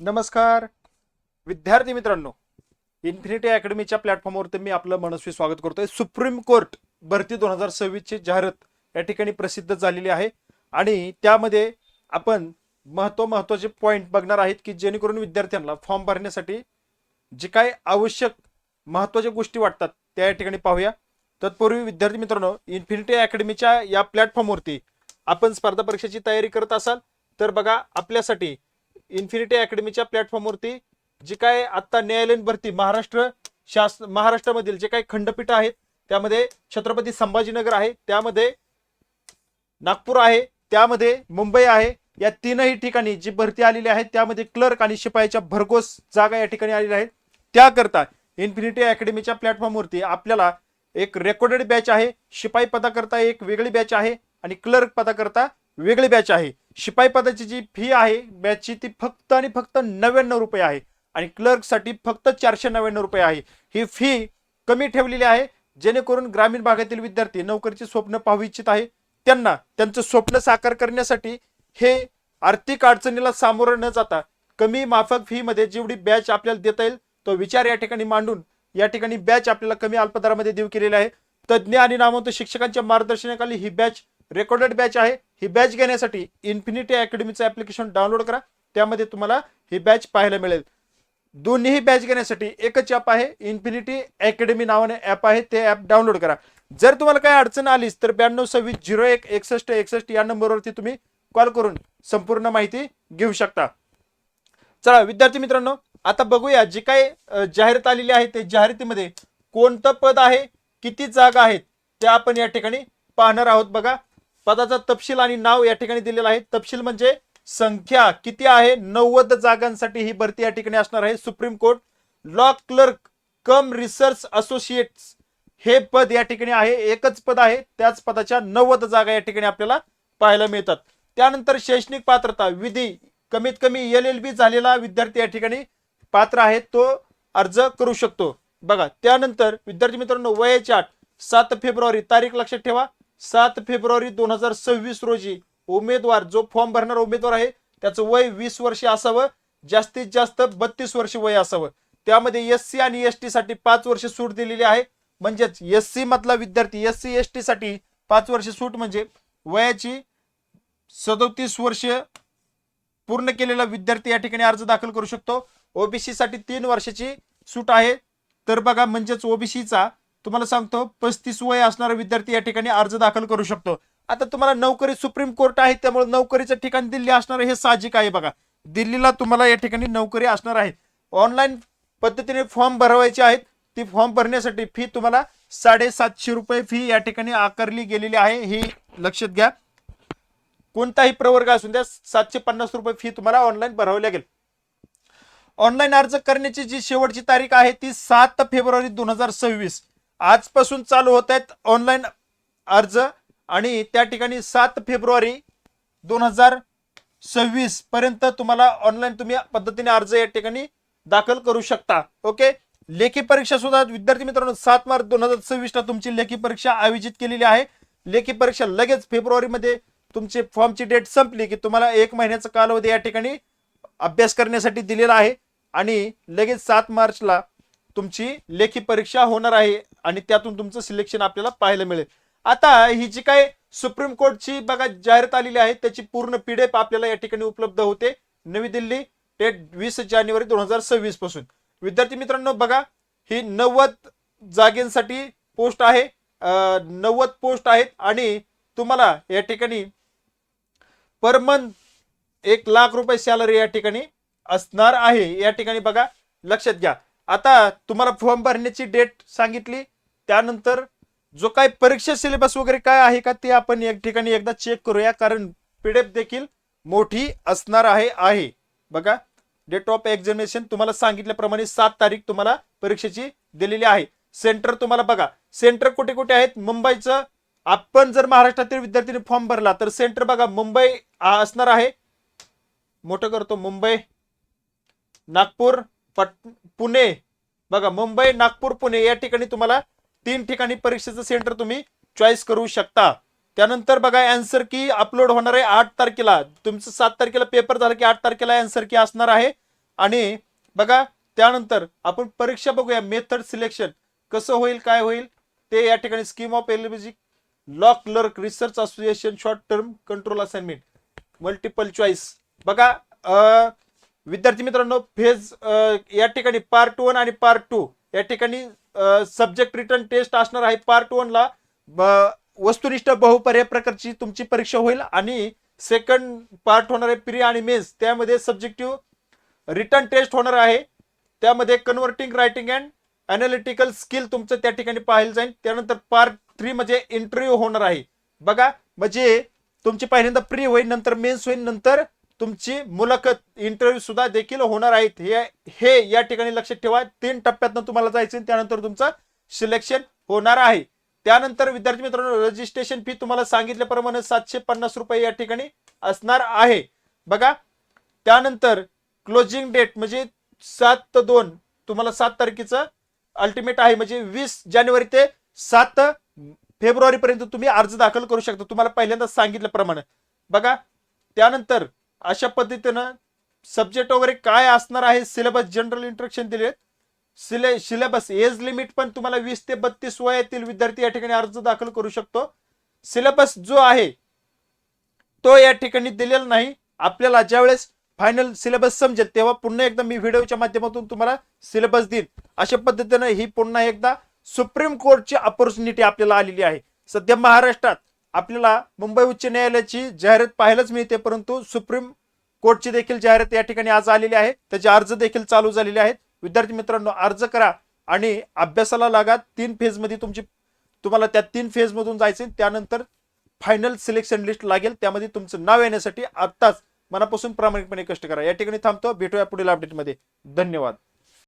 नमस्कार. विद्यार्थी मित्रांनो इन्फिनिटी अकॅडमीच्या प्लॅटफॉर्मवरती मी आपलं मनस्वी स्वागत करतोय. सुप्रीम कोर्ट भरती दोन हजार सव्वीसची जाहिरात या ठिकाणी प्रसिद्ध झालेली आहे. आणि त्यामध्ये आपण महत्त्व महत्त्वाचे पॉईंट बघणार आहेत की जेणेकरून विद्यार्थ्यांना फॉर्म भरण्यासाठी जे काय आवश्यक महत्त्वाच्या गोष्टी वाटतात त्या या ठिकाणी पाहूया. तत्पूर्वी विद्यार्थी मित्रांनो इन्फिनिटी अकॅडमीच्या या प्लॅटफॉर्मवरती आपण स्पर्धा परीक्षेची तयारी करत असाल तर बघा आपल्यासाठी इन्फिनिटी अकॅडमीच्या प्लॅटफॉर्मवरती जे काय आता न्यायालयीन भरती महाराष्ट्र शासन महाराष्ट्रामधील जे काही खंडपीठ आहेत त्यामध्ये छत्रपती संभाजीनगर आहे त्यामध्ये नागपूर आहे त्यामध्ये मुंबई आहे या तीनही ठिकाणी जी भरती आलेली आहे त्यामध्ये क्लर्क आणि शिपाईच्या भरघोस जागा या ठिकाणी आलेल्या आहेत. त्याकरता इन्फिनिटी अकॅडमीच्या प्लॅटफॉर्मवरती आपल्याला एक रेकॉर्डेड बॅच आहे शिपाई पदाकरता एक वेगळी बॅच आहे आणि क्लर्क पदाकरता वेगळी बॅच आहे. शिपाई पदाची जी फी आहे बॅचची ती फक्त आणि फक्त नव्याण्णव रुपये आहे. आणि क्लर्कसाठी फक्त चारशे नव्याण्णव रुपये आहे. ही फी कमी ठेवलेली आहे जेणेकरून ग्रामीण भागातील विद्यार्थी नोकरीचे स्वप्न पाहू इच्छित आहे. त्यांना त्यांचं स्वप्न साकार करण्यासाठी हे आर्थिक अडचणीला सामोरं न जाता कमी माफक फीमध्ये जेवढी बॅच आपल्याला देता येईल तो विचार या ठिकाणी मांडून या ठिकाणी बॅच आपल्याला कमी अल्पदरामध्ये देऊ केलेली आहे. तज्ज्ञ आणि नामवंत शिक्षकांच्या मार्गदर्शनाखाली ही बॅच रेकॉर्डेड बॅच आहे. ही बॅच घेण्यासाठी इन्फिनिटी अकॅडमीचं ऍप्लिकेशन डाउनलोड करा. त्यामध्ये तुम्हाला ही बॅच पाहायला मिळेल. दोन्हीही बॅच घेण्यासाठी एकच ॲप आहे इन्फिनिटी अकॅडमी नावाने ॲप आहे ते ॲप डाउनलोड करा. जर तुम्हाला काही अडचण आलीच तर ब्याण्णव सव्वीस झिरो एक एकसष्ट एकसष्ट या नंबरवरती तुम्ही कॉल करून संपूर्ण माहिती घेऊ शकता. चला विद्यार्थी मित्रांनो आता बघूया जी काय जाहिरात आलेली आहे ते जाहिरातीमध्ये कोणतं पद आहे किती जागा आहेत त्या आपण या ठिकाणी पाहणार आहोत बघा. पदाचा तपशील आणि नाव या ठिकाणी दिलेलं आहे. तपशील म्हणजे संख्या किती आहे? नव्वद जागांसाठी ही भरती या ठिकाणी असणार आहे. Supreme court law clerk cum research associates हे पद या ठिकाणी आहे. एकच पद आहे. त्याच पदाच्या नव्वद जागा या ठिकाणी आपल्याला पाहायला मिळतात. त्यानंतर शैक्षणिक पात्रता विधी कमीत कमी एल एल बी झालेला विद्यार्थी या ठिकाणी पात्र आहे. तो अर्ज करू शकतो. बघा त्यानंतर विद्यार्थी मित्रांनो वयाची आठ सात फेब्रुवारी तारीख लक्षात ठेवा. सात फेब्रुवारी दोन हजार सव्वीस रोजी उमेदवार जो फॉर्म भरणारा उमेदवार आहे त्याचं वय वीस वर्ष असावं जास्तीत जास्त बत्तीस वर्ष वय असावं. त्यामध्ये एस सी आणि एस टी साठी पाच वर्ष सूट दिलेली आहे. म्हणजेच एस सी मधला विद्यार्थी एस सी एस टी साठी पाच वर्ष सूट म्हणजे वयाची सदोतीस वर्ष पूर्ण केलेला विद्यार्थी या ठिकाणी अर्ज दाखल करू शकतो. ओबीसी साठी तीन वर्षाची सूट आहे. तर बघा म्हणजेच ओबीसीचा तुम्हाला सांगतो पस्तीस वय असणारा विद्यार्थी या ठिकाणी अर्ज दाखल करू शकतो. आता तुम्हाला नोकरी सुप्रीम कोर्ट आहे त्यामुळे नोकरीचं ठिकाण दिल्ली असणार हे साहजिक आहे बघा. दिल्लीला तुम्हाला या ठिकाणी नोकरी असणार आहे. ऑनलाईन पद्धतीने फॉर्म भरवायचे आहेत ती फॉर्म भरण्यासाठी फी तुम्हाला साडेसातशे रुपये फी या ठिकाणी आकारली गेलेली आहे ही लक्षात घ्या. कोणताही प्रवर्ग असून द्या सातशे पन्नास रुपये फी तुम्हाला ऑनलाईन भरावी लागेल. ऑनलाईन अर्ज करण्याची जी शेवटची तारीख आहे ती सात फेब्रुवारी दोन हजार सव्वीस. आजपासून चालू होत आहेत ऑनलाईन अर्ज आणि त्या ठिकाणी सात फेब्रुवारी दोन हजार सव्वीस पर्यंत तुम्हाला ऑनलाईन तुम्ही पद्धतीने अर्ज या ठिकाणी दाखल करू शकता. ओके लेखी परीक्षा सुद्धा विद्यार्थी मित्रांनो सात मार्च दोन हजार सव्वीसला तुमची लेखी परीक्षा आयोजित केलेली आहे. लेखी परीक्षा लगेच फेब्रुवारीमध्ये तुमची फॉर्मची डेट संपली की तुम्हाला एक महिन्याचा कालावधी या ठिकाणी अभ्यास करण्यासाठी दिलेला आहे. आणि लगेच सात मार्चला तुमची लेखी परीक्षा होणार आहे आणि त्यातून तुमचं सिलेक्शन आपल्याला पाहायला मिळेल. आता ही जी काय सुप्रीम कोर्टची बघा जाहिरात आलेली आहे त्याची पूर्ण पीडीएफ आपल्याला या ठिकाणी उपलब्ध होते. नवी दिल्ली डेट वीस जानेवारी दोन हजार सव्वीसपासून. विद्यार्थी मित्रांनो बघा ही नव्वद जागेंसाठी पोस्ट आहे. नव्वद पोस्ट आहेत आणि तुम्हाला या ठिकाणी पर मंथ एक लाख रुपये सॅलरी या ठिकाणी असणार आहे. या ठिकाणी बघा लक्षात घ्या. आता तुम्हाला फॉर्म भरण्याची डेट सांगितली त्यानंतर जो काय परीक्षा सिलेबस वगैरे काय आहे का ते आपण एक ठिकाणी एकदा चेक करूया कारण पीडीएफ देखील मोठी असणार आहे आहे. बघा डेट ऑफ एक्झामिनेशन तुम्हाला सांगितल्याप्रमाणे सात तारीख तुम्हाला परीक्षेची दिलेली आहे. सेंटर तुम्हाला बघा सेंटर कुठे कुठे आहेत? मुंबईचं. आपण जर महाराष्ट्रातील विद्यार्थ्यांनी फॉर्म भरला तर सेंटर बघा मुंबई असणार आहे. मोठं करतो मुंबई नागपूर पट पुणे. बघा मुंबई नागपूर पुणे या ठिकाणी तुम्हाला तीन ठिकाणी परीक्षेचं सेंटर तुम्ही चॉईस करू शकता. त्यानंतर बघा अँसर की अपलोड होणार आहे आठ तारखेला. तुमचं सात तारखेला पेपर झाला की आठ तारखेला अँसर की असणार आहे. आणि बघा त्यानंतर आपण परीक्षा बघूया मेथड सिलेक्शन कसं होईल काय होईल? ते या ठिकाणी scheme of एलिबिजी law clerk research association short term control assignment multiple choice बघा विद्यार्थी मित्रांनो फेज या ठिकाणी पार्ट वन आणि पार्ट टू या ठिकाणी सब्जेक्ट रिटर्न टेस्ट असणार आहे. पार्ट ला ब- वस्तुनिष्ठ बहुपर्याय प्रकारची तुमची परीक्षा होईल आणि सेकंड पार्ट होणार आहे प्री आणि मेन्स त्यामध्ये सब्जेक्टिव्ह रिटर्न टेस्ट होणार आहे. त्यामध्ये converting writing and analytical skill तुमचं त्या ठिकाणी पाहायला जाईल. त्यानंतर पार्ट थ्री म्हणजे इंटरव्ह्यू होणार आहे. बघा म्हणजे तुमची पहिल्यांदा प्री होईल नंतर मेन्स होईल नंतर तुमची मुलाखत इंटरव्ह्यू सुद्धा देखील होणार आहेत. हे हे या ठिकाणी लक्षात ठेवा. तीन टप्प्यातनं तुम्हाला जायचं त्यानंतर तुमचं सिलेक्शन होणार आहे. त्यानंतर विद्यार्थी मित्रांनो रजिस्ट्रेशन फी तुम्हाला सांगितल्याप्रमाणे सातशे पन्नास रुपये या ठिकाणी असणार आहे. बघा त्यानंतर क्लोजिंग डेट म्हणजे सात ते दोन तुम्हाला सात तारखेचं अल्टिमेट आहे. म्हणजे वीस जानेवारी ते सात फेब्रुवारी पर्यंत तुम्ही अर्ज दाखल करू शकता. तुम्हाला पहिल्यांदा सांगितल्याप्रमाणे. बघा त्यानंतर अशा पद्धतीनं सब्जेक्ट वगैरे काय असणार आहे सिलेबस जनरल इंट्रक्शन दिले सिले सिलेबस एज लिमिट पण तुम्हाला वीस ते बत्तीस वयातील विद्यार्थी या ठिकाणी अर्ज दाखल करू शकतो. सिलेबस जो आहे तो या ठिकाणी दिलेला नाही. आपल्याला ज्यावेळेस फायनल सिलेबस समजेल तेव्हा पुन्हा एकदा मी व्हिडिओच्या माध्यमातून तुम्हाला सिलेबस देईन. अशा पद्धतीनं ही पुन्हा एकदा सुप्रीम कोर्टची अपॉर्च्युनिटी आपल्याला आलेली आहे. सध्या महाराष्ट्रात आपल्याला मुंबई उच्च न्यायालयाची जाहिरात पाहायलाच मिळते परंतु सुप्रीम कोर्टची देखील जाहिरात या ठिकाणी आज आलेली आहे. त्याचे अर्ज देखील चालू झालेले आहेत. विद्यार्थी मित्रांनो अर्ज करा आणि अभ्यासाला लागा. तीन फेजमध्ये तुमची तुम्हाला त्या तीन फेजमधून जायचे त्यानंतर फायनल सिलेक्शन लिस्ट लागेल. त्यामध्ये तुमचं नाव येण्यासाठी आत्ताच मनापासून प्रामाणिकपणे कष्ट करा. या ठिकाणी थांबतो. भेटूया पुढील अपडेटमध्ये धन्यवाद.